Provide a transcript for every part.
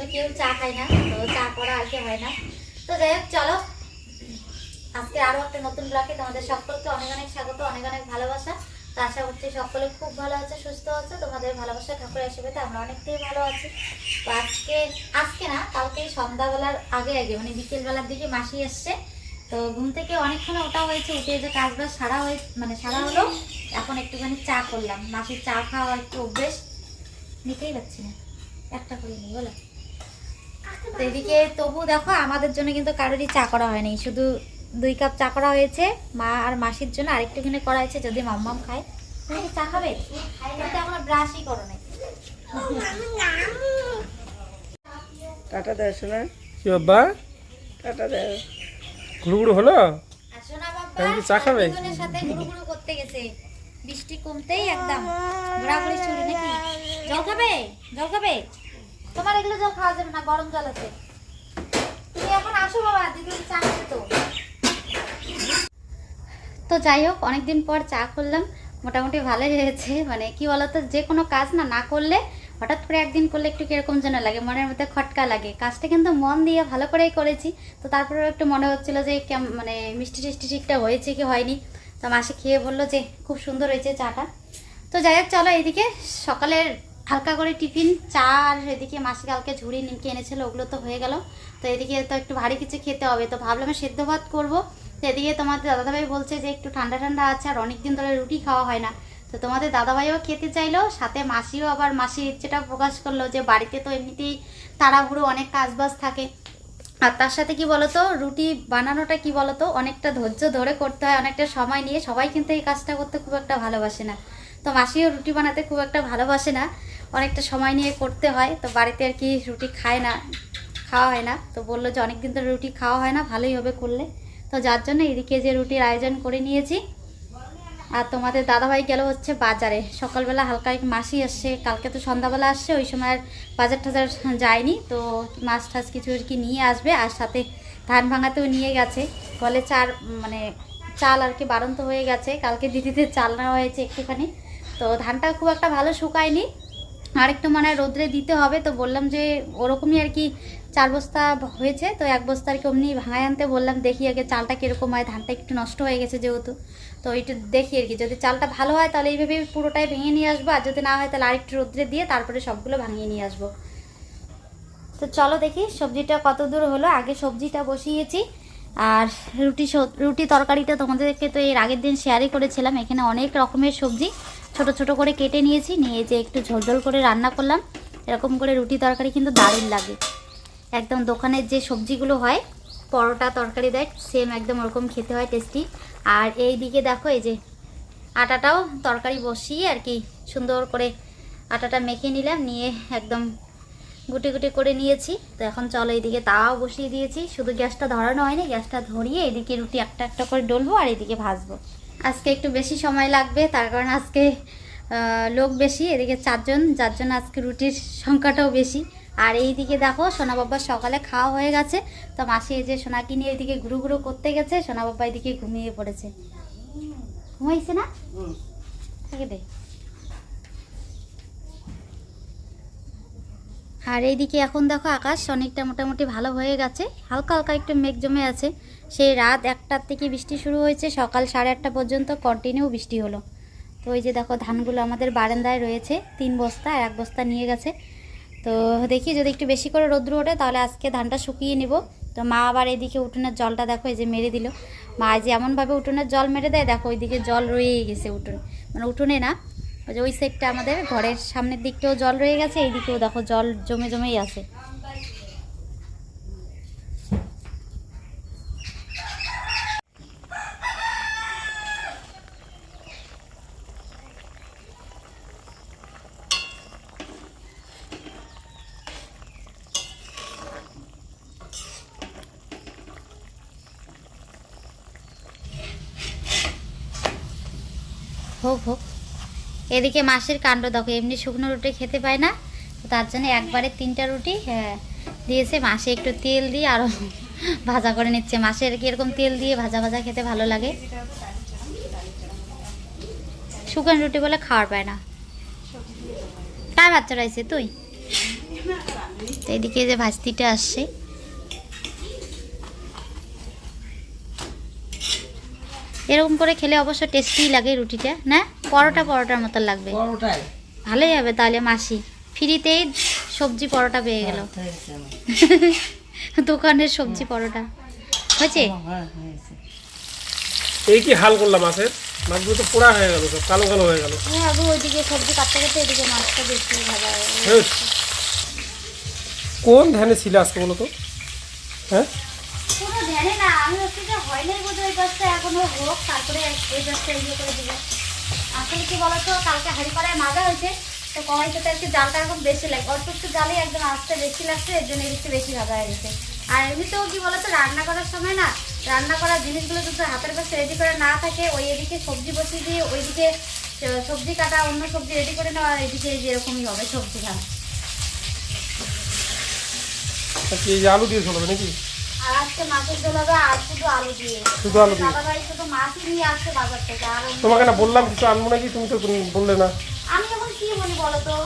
তো কেউ চা খায় না, তো চা করা আর হয় না। তো যাই হোক, চলো। আজকে আরও একটা নতুন ব্লগে তোমাদের সকলকে অনেক অনেক স্বাগত, অনেক অনেক ভালোবাসা। তো আশা করছি সকলে খুব ভালো আছে, সুস্থ আছে। তোমাদের ভালোবাসা, ঠাকুরের আশীর্বাদে আমরা অনেকটাই ভালো আছি। তো আজকে আজকে না, কালকে সন্ধ্যাবেলার আগে আগে মানে বিকেলবেলার দিকে মাসি এসছে। তো ঘুম থেকে অনেকক্ষণ ওটা হয়েছে, উঠে যে কাজ বাজ সারা হয়ে মানে সারা হলো, এখন একটুখানি চা করলাম। মাসির চা খাওয়া একটু অভ্যেস। নিতেই পারছি না। একটা করে নিই বলো। তো এদিকে তবু দেখো আমাদের জন্য কিন্তু কারোরই চা করা হয়নি। শুধু দুই কাপ চা করা হয়েছে মা আর মাসির জন্য আরেকটুখানি করা হয়েছে যদি মাম মাম্মাম খায়। তুমি চা খাবে? তুমি তো এখনও ব্রাশই করো নাই। টাটা দেয় শোনা কি বাবা? টাটা দেয় ঘুরুঘুরু হলো? আর সোনা বাবা তুমি চা খাবে? সাথে ঘুরু করতে গেছে। বৃষ্টি কমতেই একদম। ঘোরাঘুরি শুরু নাকি? জল খাবে? জল খাবে? তোমার এগুলো জল খাওয়া যাবে না, গরম জল আছে। তুমি এখন আসো বাবা দিদি চা তো। তো যাই হোক, অনেকদিন পর চা করলাম, মোটামুটি ভালোই হয়েছে। মানে কি বলতো, যে কোনো কাজ না না করলে হঠাৎ করে একদিন করলে একটু কীরকম যেন লাগে, মনের মধ্যে খটকা লাগে। কাজটা কিন্তু মন দিয়ে ভালো করেই করেছি, তো তারপরেও একটু মনে হচ্ছিল যে মানে মিষ্টি টিষ্টি ঠিকঠাক হয়েছে কি হয়নি। তো মাসে খেয়ে বলল যে, খুব সুন্দর হয়েছে চাটা। তো যাই হোক, চলো এইদিকে, সকালের হালকা করে টিফিন, চা আর এদিকে মাসি কালকে ঝুড়ি নিমকে এনেছিল ওগুলো তো হয়ে গেল। তো এদিকে তো একটু ভারী কিছু খেতে হবে। তো ভাবলাম সেদ্ধ ভাত করব। তো এদিকে তোমাদের দাদাভাই বলছে যে একটু ঠান্ডা ঠান্ডা আছে আর অনেকদিন ধরে রুটি খাওয়া হয় না। তো তোমাদের দাদাভাইও খেতে চাইলো, সাথে মাসিও আবার মাসির ইচ্ছেটা প্রকাশ করল যে বাড়িতে তো এমনিতেই তাড়াহুড়ো, অনেক কাজবাজ থাকে। আর তার সাথে কি বলতো, রুটি বানানোটা কি বলতো, অনেকটা ধৈর্য ধরে করতে হয়, অনেকটা সময় নিয়ে সবাই কিন্তু এই কাজটা করতে খুব একটা ভালোবাসে না। তো মাসিও রুটি বানাতে খুব একটা ভালোবাসে না। অনেকটা সময় নিয়ে করতে হয়, তো বাড়িতে আর কি রুটি খায় না, খাওয়া হয় না। তো বলল যে অনেকদিন ধরে রুটি খাওয়া হয় না, ভালোই হবে করলে। তো যার জন্য এদিকে যে রুটির আয়োজন করে নিয়েছি, আর তোমাদের দাদাভাই গেল হচ্ছে বাজারে। সকালবেলা হালকা একটু মাসি আসছে, কালকে তো সন্ধ্যাবেলা আসছে, ওই সময় বাজার টাজার যায়নি। তো মাছ টাছ কিছু আর কি নিয়ে আসবে, আর সাথে ধান ভাঙাতেও নিয়ে গেছে। বলে চার মানে চাল আর কি বাড়ন্ত হয়ে গেছে, কালকে দিদিদের চাল নেওয়া হয়েছে একটুখানি। তো ধানটা খুব একটা ভালো শুকায়নি আর একটু মানে রোদ্রে দিতে হবে, তো বললাম যে ওরকমই আর কি চার বস্তা হয়েছে, তো এক বস্তা আর কি অমনি ভাঙায় আনতে বললাম, দেখি আগে চালটা কীরকম হয়, ধানটা একটু নষ্ট হয়ে গেছে যেহেতু, তো একটু দেখি আর কি, যদি চালটা ভালো হয় তাহলে এইভাবে পুরোটাই ভেঙে নিয়ে আসব, আর যদি না হয় তাহলে আরেকটু রোদ্রে দিয়ে তারপরে সবগুলো ভাঙিয়ে নিয়ে আসব। তো চলো দেখি সবজিটা কত দূর হলো, আগে সবজিটা বসিয়েছি, আর রুটি রুটি তরকারিটা তোমাদেরকে তো এর আগের দিন শেয়ারই করেছিলাম, এখানে অনেক রকমের সবজি ছোট ছোট করে কেটে নিয়েছি, নিয়ে যে একটু ঝোল ঝোল করে রান্না করলাম। এরকম করে রুটি তরকারি কিন্তু দারুণ লাগে। একদম দোকানের যে সবজিগুলো হয়, পরোটা তরকারি দেয় সেম একদম ওরকম খেতে হয় টেস্টি আর এই দিকে দেখো, এই যে আটাটাও তরকারি বসিয়ে আর কি সুন্দর করে আটাটা মেখে নিলাম, নিয়ে একদম গুটি গুটি করে নিয়েছি। তো এখন চলো এইদিকে তাওয়াও বসিয়ে দিয়েছি। শুধু গ্যাসটা ধরানো হয়নি, গ্যাসটা ধরিয়ে এদিকে রুটি একটা একটা করে ডলবো আর এদিকে ভাজবো। আজকে একটু বেশি সময় লাগবে তার কারণ আজকে লোক বেশি এদিকে চারজন যার জন্য আজকে রুটির সংখ্যাটাও বেশি। আর এই দিকে দেখো সোনা বাবা সকালে খাওয়া হয়ে গেছে তো মাসি এই যে সোনাকে নিয়ে এদিকে ঘুরু ঘুরু করতে গেছে সোনা বাবা এদিকে ঘুমিয়ে পড়েছে। ঘুমাইছে না? থেকে দে আর এইদিকে এখন দেখো আকাশ অনেকটা মোটামুটি ভালো হয়ে গেছে। হালকা হালকা একটু মেঘ জমে আছে। সেই রাত একটার থেকে বৃষ্টি শুরু হয়েছে, সকাল সাড়ে আটটা পর্যন্ত কন্টিনিউ বৃষ্টি হলো। তো ওই যে দেখো ধানগুলো আমাদের বারান্দায় রয়েছে, তিন বস্তা আর এক বস্তা নিয়ে গেছে। তো দেখি যদি একটু বেশি করে রোদ্র ওঠে তাহলে আজকে ধানটা শুকিয়ে নিব। তো মা আবার এদিকে উঠোনের জলটা দেখো এই যে মেরে দিল। মা যে এমনভাবে উঠোনের জল মেরে দেয়, দেখো ওইদিকে জল রয়েই গেছে উঠোন। মানে উঠোনে না ওই যে ওই সাইডটা আমাদের, ঘরের সামনের দিকটাও জল রয়ে গেছে, এইদিকেও দেখো জল জমে জমেই আছে। হোক হোক। এদিকে মাসের কাণ্ড দেখো এমনি শুকনো রুটি খেতে পায় না তার জন্য একবারে তিনটা রুটি হ্যাঁ, দিয়েছে মাসে একটু তেল দিয়ে আরও ভাজা করে নিচ্ছে। মাসের কি এরকম তেল দিয়ে ভাজা ভাজা খেতে ভালো লাগে? শুকান রুটি বলে খাওয়ার পায় না। কার বাচ্চা রয়েছে তুই? এদিকে যে ভাস্তিটা আসছে। এরকম করে খেলে অবশ্য টেস্টি লাগে রুটিটা না? পরোটা পরোটার মতো লাগবে। ভালোই হবে তাহলে মাসি। ফ্রিতেই সবজি পরোটা পেয়ে গেল। দোকানের সবজি পরোটা। হয়েছে? হ্যাঁ, হয়েছে। এই কি হাল করলাম মাছের? মাছগুলো তো পোড়া হয়ে গেল সব কালো কালো হয়ে গেল। হ্যাঁ আবু ওইদিকে সবজি কাটতে কাটতে এদিকে মাছটা বেশি ভাজা হয়ে গেল। হ্যাঁ। কোন ধ্যানে ছিল আজকে বলো তো? হ্যাঁ? কোনো ধ্যানে না, আমি হচ্ছে যে হয় নাই বোধ ওই গাছটা এখনও হোক, তারপরে ওই গাছটা ইয়ে করে দিব। আসলে কি বলতো, কালকে হাড়ি করায় মাজা হয়েছে, তো কড়াইতে আর কি জালটা এখন বেশি লাগে, অল্প একটু জালে একদম আসতে বেশি লাগছে, এর জন্য একটু বেশি ভাজা হয়ে গেছে। আর এমনিতেও কি বলতো, রান্না করার সময় না, রান্না করার জিনিসগুলো যদি হাতের কাছে রেডি করে না থাকে, ওই এদিকে সবজি বসিয়ে দিয়ে, ওইদিকে সবজি কাটা, অন্য সবজি রেডি করে নেওয়া, এদিকে যেরকমই হবে সবজি খাওয়া তা আলু দিয়ে চলবে নাকি? আর আজকে মাছের ঝোল হবে আর শুধু আলু দিয়ে। শুধু আলু দিয়ে? দাদা ভাই শুধু মাছই নিয়ে আসছে বাজার থেকে আর তোমাকে না বললাম কিছু আনব নাকি? তুমি তো তুমি বললে না। আমি এখন কি বলি বলো তো?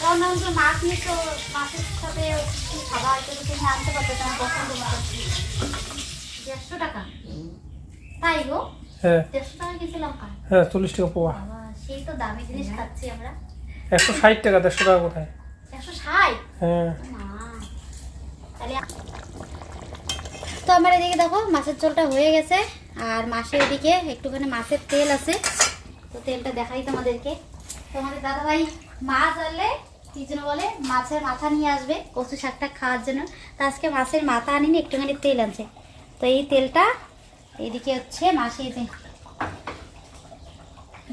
কারণ আমি তো মাছ নিয়ে তো মাছের সাথে কি তো তুমি আনতে পারতো তোমার পছন্দ মতো। দেড়শো টাকা। তাই গো? হ্যাঁ। দেড়শো টাকা হ্যাঁ চল্লিশ টাকা পোয়া। সেই তো দামি জিনিস খাচ্ছি আমরা। একশো ষাট টাকা দেড়শো টাকা কোথায়? একশো ষাট? হ্যাঁ। তাহলে তো আমার এদিকে দেখো, মাছের ঝোলটা হয়ে গেছে। আর মাছের এদিকে একটুখানি মাছের তেল আছে। তো তেলটা দেখাই তোমাদেরকে। তোমাদের দাদা ভাই মাছ আনলে, কি যেন বলে, মাছের মাথা নিয়ে আসবে, কচু শাকটা খাওয়ার জন্য। তো আজকে মাছের মাথা আনিনি, একটুখানি তেল আনছে। তো এই তেলটা এইদিকে হচ্ছে যে।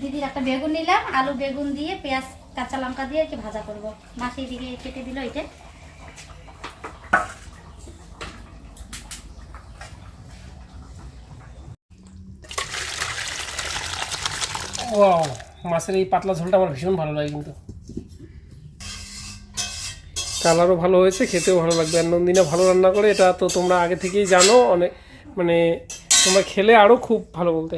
দিদির একটা বেগুন নিলাম, আলু বেগুন দিয়ে, পেঁয়াজ, কাঁচা লঙ্কা দিয়ে আর কি ভাজা করব। মাছে এদিকে কেটে দিল এটা ও মাছের এই পাতলা ঝোলটা আমার ভীষণ ভালো লাগে কিন্তু। কালারও ভালো হয়েছে খেতেও ভালো লাগবে। আর নন্দিনা ভালো রান্না করে এটা তো তোমরা আগে থেকেই জানো অনেক মানে তোমরা খেলে আরও খুব ভালো বলতে।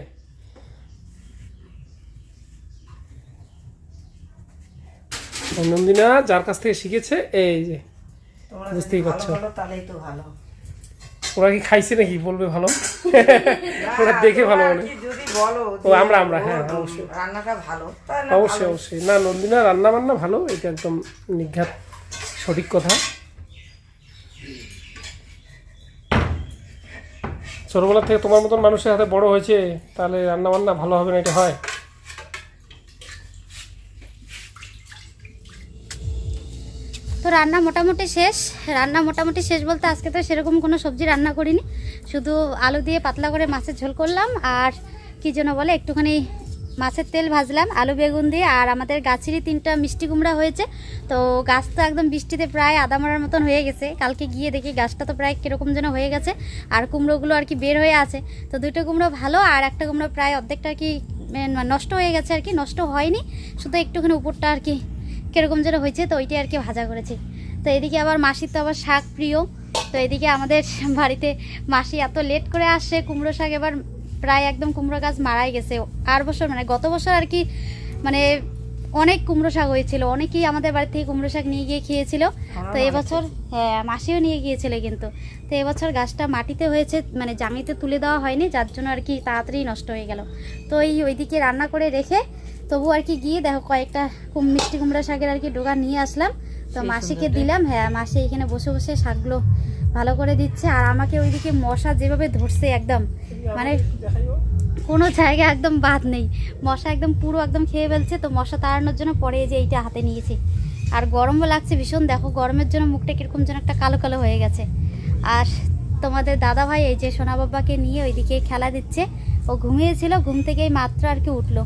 নন্দিনা যার কাছ থেকে শিখেছে এই যে বুঝতেই পারছ। ওরা কি খাইছে নাকি বলবে ভালো? ওরা দেখে ভালো তোমরা ও, আমরা, আমরা, হ্যাঁ, অবশ্যই। রান্নাটা ভালো। অবশ্যই অবশ্যই। না নন্দিনা রান্না বান্না ভালো এটা একদম নিঘাত সঠিক কথা। ছোটবেলা থেকে তোমার মতন মানুষের হাতে বড় হয়েছে তাহলে রান্না বান্না ভালো হবে না এটা হয়। তো রান্না মোটামুটি শেষ। রান্না মোটামুটি শেষ বলতে আজকে তো সেরকম কোনো সবজি রান্না করিনি। শুধু আলু দিয়ে পাতলা করে মাছের ঝোল করলাম আর কি যেন বলে, একটুখানি মাছের তেল ভাজলাম, আলু বেগুন দিয়ে, আর আমাদের গাছেরই তিনটা মিষ্টি কুমড়া হয়েছে। তো গাছ তো একদম বৃষ্টিতে প্রায় আদা মরার মতন হয়ে গেছে। কালকে গিয়ে দেখি গাছটা তো প্রায় কীরকম যেন হয়ে গেছে, আর কুমড়োগুলো আর কি বের হয়ে আছে। তো দুটো কুমড়ো ভালো, আর একটা কুমড়ো প্রায় অর্ধেকটা আর কি নষ্ট হয়ে গেছে আর কি, নষ্ট হয়নি। শুধু একটুখানি উপরটা আর কি কীরকম যেন হয়েছে, তো ওইটাই আর কি ভাজা করেছি। তো এদিকে আবার মাসির তো আবার শাক প্রিয়। তো এদিকে আমাদের বাড়িতে মাসি এত লেট করে আসছে কুমড়ো শাক এবার প্রায় একদম কুমড়ো গাছ মারাই গেছে। আর বছর মানে গত বছর আর কি মানে অনেক কুমড়ো শাক হয়েছিল। অনেকেই আমাদের বাড়ি থেকে কুমড়ো শাক নিয়ে গিয়ে খেয়েছিল। তো এবছর হ্যাঁ মাসিও নিয়ে গিয়েছিল কিন্তু। তো এবছর গাছটা মাটিতে হয়েছে মানে জামিতে তুলে দেওয়া হয়নি যার জন্য আর কি তাড়াতাড়ি নষ্ট হয়ে গেল। তো এই ওইদিকে রান্না করে রেখে তবু আর কি গিয়ে দেখো কয়েকটা মিষ্টি কুমড়া শাকের আর কি ডোগা নিয়ে আসলাম। তো মাসিকে দিলাম হ্যাঁ মাসি এখানে বসে বসে শাকগুলো ভালো করে দিচ্ছে। আর আমাকে ওইদিকে মশা যেভাবে ধরছে একদম মানে কোনো জায়গায় একদম বাদ নেই। মশা একদম পুরো একদম খেয়ে ফেলছে, তো মশা তাড়ানোর জন্য পরে যে এইটা হাতে নিয়েছি। আর গরমও লাগছে ভীষণ, দেখো গরমের জন্য মুখটা কীরকম যেন একটা কালো কালো হয়ে গেছে। আর তোমাদের দাদা ভাই এই যে সোনা বাবাকে নিয়ে ওইদিকে খেলা দিচ্ছে। ও ঘুমিয়েছিল, ঘুম থেকেই মাত্র আর কি উঠল।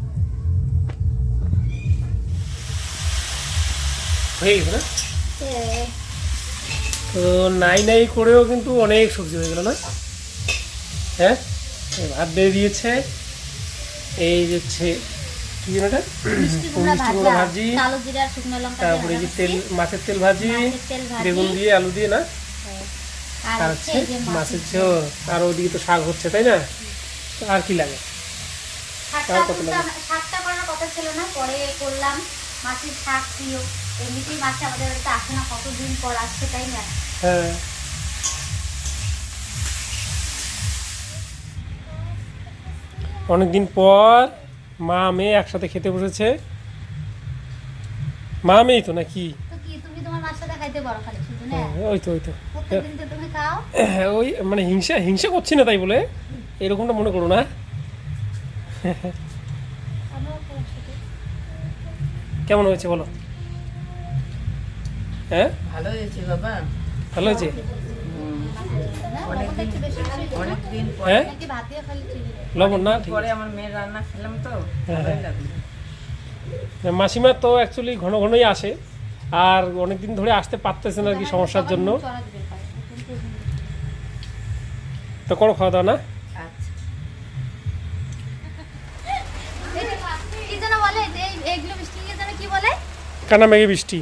তো নাই নাই করেও কিন্তু অনেক সবজি হয়ে গেল না? হ্যাঁ? ভাত দিয়েছে এই যে হচ্ছে কি যেন এটা? ভাজা তারপরে যে তেল মাছের তেল ভাজি মাছের বেগুন দিয়ে আলু দিয়ে না? আর আর হচ্ছে মাছের ঝোল। আর ওদিকে তো শাক হচ্ছে তাই না? আর কি লাগে? শাকটা আর কত লাগে? শাকটা করার কথা ছিল না পরে করলাম। মাসির শাক প্রিয়। এমনিতেই মাসি আমাদের বাড়িতে আসে না কতদিন পর আসছে তাই না? হ্যাঁ। অনেকদিন পর মা মেয়ে একসাথে খেতে বসেছে। মা মেয়ে তো নাকি? হ্যাঁ, ওই তো ওই তো। হ্যাঁ, ওই মানে হিংসা হিংসা করছি না তাই বলে। এরকমটা মনে করো না। কেমন হয়েছে বলো? হ্যাঁ? ভালো হয়েছে বাবা। ভালো হয়েছে। লবণ না? হ্যাঁ, হ্যাঁ। লাগল। মাসিমা তো অ্যাকচুয়ালি ঘন ঘনই আসে আর অনেকদিন ধরে আসতে পারতেছে না আর কি সমস্যার জন্য। তো করো খাওয়া দাওয়া না? কানা মেঘে কি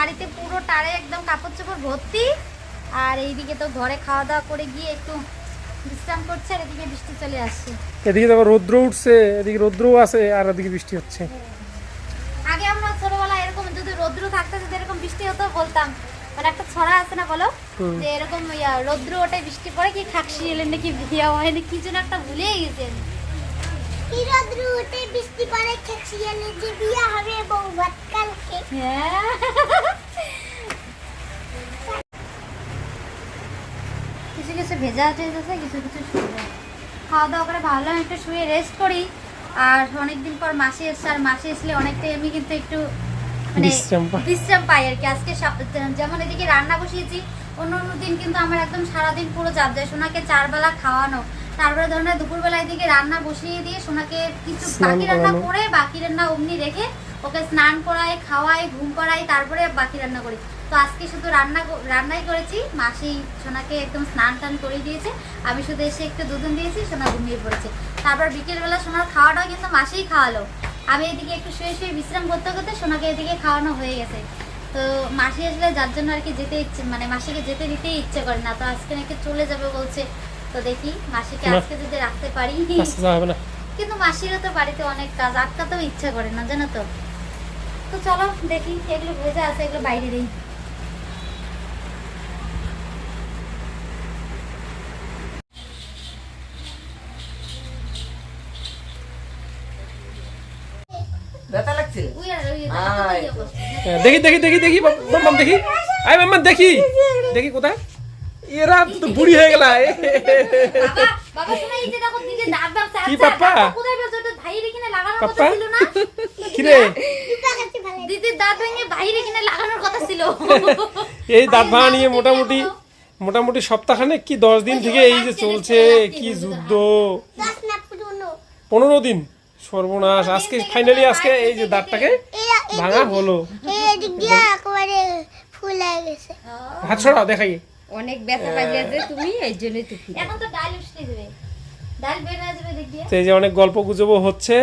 বাড়িতে পুরো টারে একদম কাপড় চোপড় ভর্তি। আর এইদিকে তো ঘরে খাওয়া দাওয়া করে গিয়ে একটু বিশ্রাম করছে আর এদিকে বৃষ্টি চলে আসছে। এদিকে দেখো রৌদ্র উঠছে এদিকে রৌদ্রও আছে আর এদিকে বৃষ্টি হচ্ছে। আগে আমরা ছোটবেলায় এরকম যদি রৌদ্র থাকতো যদি এরকম বৃষ্টি হতো বলতাম। মানে একটা ছড়া আছে না বলো? যে এরকম রৌদ্র ওঠে বৃষ্টি পড়ে কি খাকসি এলেন নাকি বিয়া হয় না কি যেন একটা ভুলেই গেছি আমি। রোদ্র উঠে বৃষ্টি পড়ে খেছিয়ালে যে বিয়া হবে বউ ভাত কালকে। কিছু কিছু ভেজা কিছু কিছু শুয়ে খাওয়া দাওয়া করে ভাবলাম একটু শুয়ে রেস্ট করি। আর অনেকদিন পর মাসি এসছে আর মাসি আসলে অনেকটাই আমি কিন্তু একটু মানে বিশ্রাম পাই। আর কি। আজকে যেমন এদিকে রান্না বসিয়েছি অন্য অন্য দিন কিন্তু আমার একদম সারাদিন পুরো চাপ যায় সোনাকে চারবেলা খাওয়ানো তারপরে ধরনের দুপুরবেলা এদিকে রান্না বসিয়ে দিয়ে সোনাকে কিছু বাকি রান্না করে বাকি রান্না অমনি রেখে ওকে স্নান করাই খাওয়াই ঘুম করাই তারপরে বাকি রান্না করি। তো আজকে শুধু রান্না রান্নাই করেছি। মাসি সোনাকে একদম স্নান টান করে দিয়েছে। আমি শুধু এসে একটু দুধন দিয়েছি সোনা ঘুমিয়ে পড়েছে। তারপর বিকেলবেলা সোনার খাওয়াটাও কিন্তু মাসিই খাওয়ালো। আমি এদিকে একটু শুয়ে শুয়ে বিশ্রাম করতে করতে সোনাকে এদিকে খাওয়ানো হয়ে গেছে। তো মাসি আসলে যার জন্য আর কি যেতে ইচ্ছে মানে মাসিকে যেতে দিতেই ইচ্ছে করে না। তো আজকে নাকি চলে যাবে বলছে। তো দেখি মাসিকে আজকে যদি রাখতে পারি। কিন্তু মাসিরও তো বাড়িতে অনেক কাজ আটকাতেও ইচ্ছা করে না জানো তো। তো চলো দেখি এগুলো ভেজা আছে এগুলো বাইরে দিই। ইয়ে। হ্যাঁ, দেখি দেখি দেখি দেখি দেখি। আয় মাম্মা দেখি। দেখি কোথায়? এরা তো বুড়ি হয়ে গেল বাবা বাবা শোনা এই যে দেখো দিদি দাঁত দাঁত কি পাপ্পা? পাপ্পা? কিরে? দিদির দাঁত ভেঙে বাইরে কিনে লাগানোর কথা ছিল। এই দাঁত ভাঙা নিয়ে মোটামুটি মোটামুটি সপ্তাহখানেক কি দশ দিন থেকে এই যে চলছে কি যুদ্ধ? পনেরো দিন। সর্বনাশ আজকে ফাইনালি আজকে এই যে দাঁতটাকে ভাঙা হলো। এই দিক দিয়ে একেবারে ফুল গেছে। হাত ছড়াও দেখাই। অনেক ব্যথা পাইয়াছে তুমি এই জন্যই তো এখন তো ডাল উঠতে দেবে ডাল বের হয়ে যাবে দেখ দিয়ে এই যে অনেক গল্প গুজবও হচ্ছে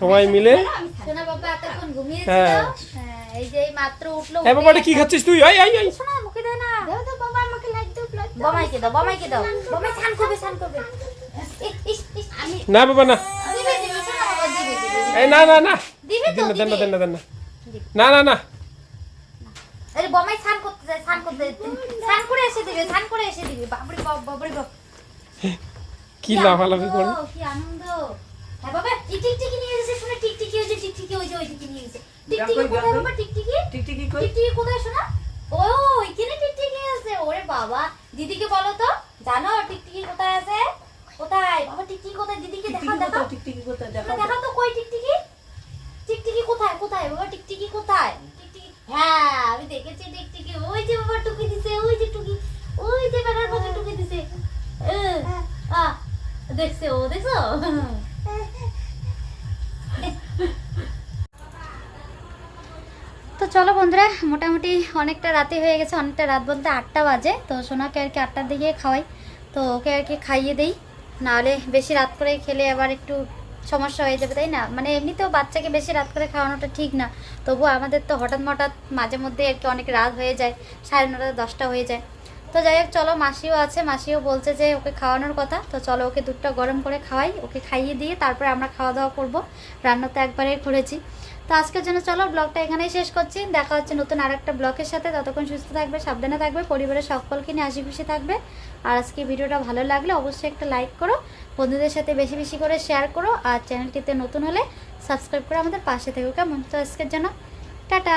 সবাই মিলে। সোনা বাবা এতক্ষণ ঘুমিয়েছিল হ্যাঁ। হ্যাঁ, এই যে এই মাত্র উঠল হ্যাঁ বাবা কি খাচ্ছিস তুই? আই আই আই শোনা মুখে দেয় না। দাও তো বাবা আমাকে লাইট দাও দাও। বমাইকে দাও বমাইকে দাও। বমাই স্নান করবে স্নান করবে। ইস, ইস, ইস, আমি না বাবা না। দিবে দিবে শোনা বাবা দিবে দিবে এই না না না। দিবে তো দেন না দেন দিবে। না দেন না। না না না। আরে বমাই স্নান করতে যায় স্নান করতে স্নান করে এসে দিবে স্নান করে এসে দিবে। বাবরে বাপ বাবরে বাপ। কি লাফালাফি করে? কি আনন্দ হ্যাঁ বাবা টিকটিকি নিয়ে এসেছে শুনে টিকটিকি যে টিকটিকি যে ওই টিকটিকি নিয়ে এসেছে। টিকটিকি কই, কোথায় কই? বাবা টিকটিকি? টিকটিকি কই? টিকটিকি কোথায় শোনা? ও এখানে টিকটিকি আছে ওরে বাবা দিদিকে বলো তো। জানো টিকটিকি কোথায় আছে? কোথায়? বাবা টিকটিকি কোথায়? দিদিকে দেখাও কোথায়? টিকটিকি কোথায়? দেখো দেখাও তো কই টিকটিকি? টিকটিকি কোথায় কোথায়? বাবা টিকটিকি কোথায়? হ্যাঁ আমি দেখেছি টিকটিকি। ওই যে বাবা টুকি দিছে, ওই যে টুকি ওই যে বেড়ার মতো টুকি দিছে। দেখছে ও, দেখছ? তো চলো বন্ধুরা, মোটামুটি অনেকটা রাতে হয়ে গেছে, অনেকটা রাত বলতে আটটা বাজে। তো সোনাকে আর কি আটটার দিকে খাওয়াই। তো ওকে আর কি খাইয়ে দেই। নাহলে বেশি রাত করে খেলে আবার একটু সমস্যা হয়ে যাবে, তাই না? মানে এমনিতেও বাচ্চাকে বেশি রাত করে খাওয়ানোটা ঠিক না। তবু আমাদের তো হঠাৎ মঠাৎ মাঝে মধ্যে আর কি অনেক রাত হয়ে যায়, সাড়ে নটা, দশটা হয়ে যায়। তো যাই হোক, চলো, মাসিও আছে, মাসিও বলছে যে ওকে খাওয়ানোর কথা। তো চলো, ওকে দুধটা গরম করে খাওয়াই, ওকে খাইয়ে দিয়ে তারপরে আমরা খাওয়া দাওয়া করব। রান্না তো একবারে করেছি তো আজকের জন্য চলো ব্লগটা এখানেই শেষ করছি। দেখা হচ্ছে নতুন আর একটা ব্লগের সাথে। ততক্ষণ সুস্থ থাকবে, সাবধানে থাকবে, পরিবারের সকলকে নিয়ে হাসি খুশি থাকবে। আর আজকে ভিডিওটা ভালো লাগলে অবশ্যই একটা লাইক করো, বন্ধুদের সাথে বেশি বেশি করে শেয়ার করো, আর চ্যানেলটিতে নতুন হলে সাবস্ক্রাইব করে আমাদের পাশে থেকো, কেমন? তো আজকের জন্য টাটা!